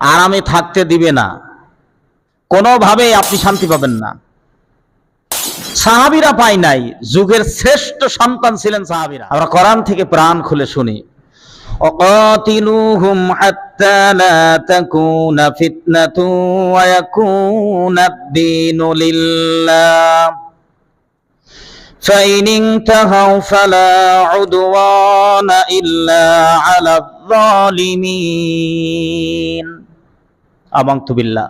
আরামে থাকতে দিবে না কোনোভাবেই আপনি শান্তি পাবেন না সাহাবিরা পাই নাই যুগের শ্রেষ্ঠ সন্তান ছিলেন সাহাবিরা আমরা কোরআন থেকে প্রাণ খুলে শুনি وقاتلوهم حتى لا تكون فتنة ويكون الدين لله فإن انتهوا فلا عدوان إلا على الظالمين আমান্তু বিল্লাহ।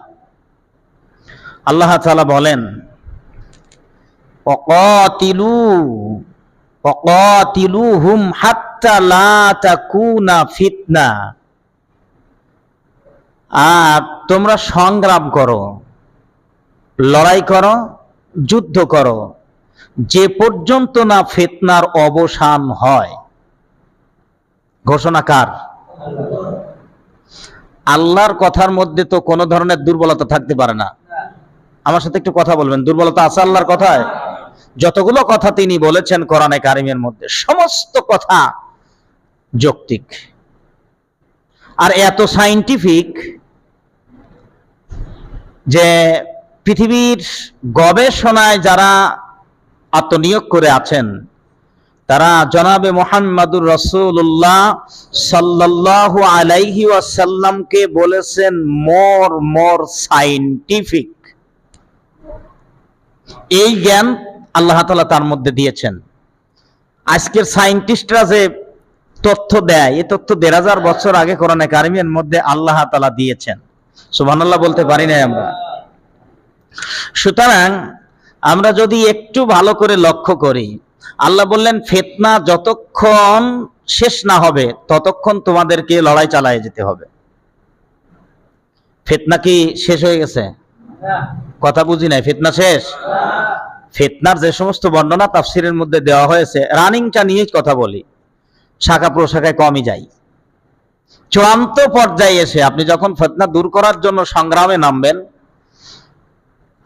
আল্লাহ তালা বলেন অকাতিলু অকাতিলুহুম হাত্তা লা তাকুনা ফিতনা। আর তোমরা সংগ্রাম করো, লড়াই করো, যুদ্ধ করো, যে পর্যন্ত না ফিতনার অবসান হয়। ঘোষণা কার? আল্লাহর কথার মধ্যে তো কোনো ধরনের দুর্বলতা থাকতে পারে না। আমার সাথে একটু কথা বলবেন, দুর্বলতা আছে আল্লাহর কথায়? যতগুলো কথা তিনি বলেছেন কোরআনে কারিমের মধ্যে, সমস্ত কথা যৌক্তিক। আর এত সাইন্টিফিক যে পৃথিবীর গবেষণায় যারা আত্মনিয়োগ করে আছেন তারা জনাবে মোহাম্মদুর রসুল্লাহ সাল্লাল্লাহু আলাইহি ওয়াসাল্লামকে বলেছেন, মোর মোর সাইন্টিফিক। এই জ্ঞান আল্লাহ তালা তার মধ্যে দিয়েছেন। আজকের সাইন্টিস্টরা যে তথ্য দেয় এই তথ্য দেড় হাজার বছর আগে কোরআনে কারিমের মধ্যে আল্লাহ তালা দিয়েছেন। সুবহানাল্লাহ বলতে পারি না আমরা। সুতরাং আমরা যদি একটু ভালো করে লক্ষ্য করি আল্লাহ বললেন, ফেতনা যতক্ষণ শেষ না হবে, ততক্ষণ তোমাদেরকে লড়াই চালায় যেতে হবে। ফেতনা কি শেষ হয়ে গেছে? কথা বুঝি নাই, ফেতনা শেষ? ফেতনার যে সমস্ত বর্ণনা তাফসিরের মধ্যে দেওয়া হয়েছে রানিংটা নিয়ে কথা বলি, শাখা প্রশাখায় কমই যাই। চূড়ান্ত পর্যায়ে এসে আপনি যখন ফেতনা দূর করার জন্য সংগ্রামে নামবেন,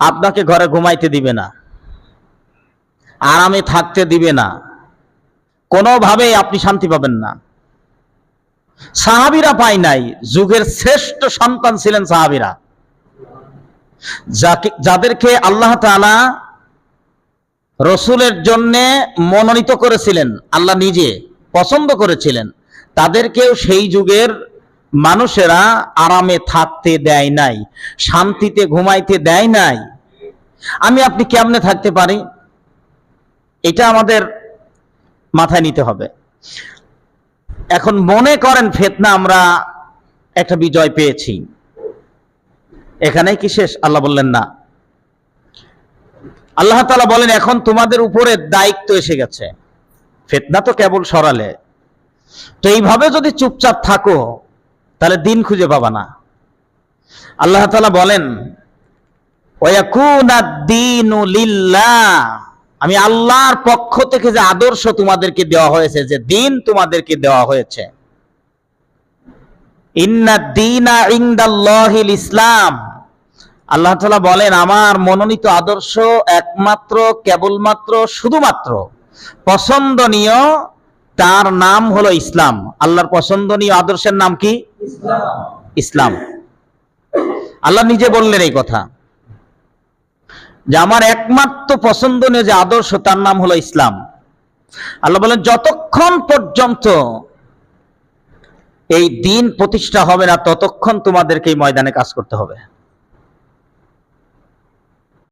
আপনাকে ঘরে ঘুমাইতে দিবে না। আরামে থাকতে দিবে না। কোনোভাবেই আপনি শান্তি পাবেন না। সাহাবিরা পাই নাই, যুগের শ্রেষ্ঠ সন্তান ছিলেন সাহাবিরা। যাদেরকে আল্লাহ তাআলা রসুলের জন্য মনোনীত করেছিলেন, আল্লাহ নিজে পছন্দ করেছিলেন, তাদেরকেও সেই যুগের মানুষেরা আরামে থাকতে দেয় নাই, শান্তিতে ঘুমাইতে দেয় নাই। আমি আপনি কেমনে থাকতে পারি? এটা আমাদের মাথায় নিতে হবে। এখন মনে করেন ফেতনা আমরা একটা বিজয় পেয়েছি। এখানেই কি শেষ? আল্লাহ বললেন না। আল্লাহ তালা বলেন, এখন তোমাদের উপরে দায়িত্ব এসে গেছে। ফেতনা তো কেবল সরালে। তো এইভাবে যদি চুপচাপ থাকো, তাহলে দিন খুঁজে পাবা না। আল্লাহ তালা বলেন, ওয়াকুনা দ্বীনু লিল্লাহ। আমি আল্লাহর পক্ষ থেকে যে আদর্শ তোমাদেরকে দেওয়া হয়েছে, যে দিন তোমাদেরকে দেওয়া হয়েছে। ইসলাম। আল্লাহ তাআলা বলেন, আমার মনোনীত আদর্শ একমাত্র, কেবলমাত্র, শুধুমাত্র পছন্দনীয় তার নাম হলো ইসলাম। আল্লাহর পছন্দনীয় আদর্শের নাম কি? ইসলাম। আল্লাহ নিজে বললেন এই কথা। যে আমার একমাত্র পছন্দনীয় যে আদর্শ, তার নাম হলো ইসলাম। আল্লাহ বলেন, যতক্ষণ পর্যন্ত এই দিন প্রতিষ্ঠা হবে না, ততক্ষণ তোমাদেরকে এই ময়দানে কাজ করতে হবে।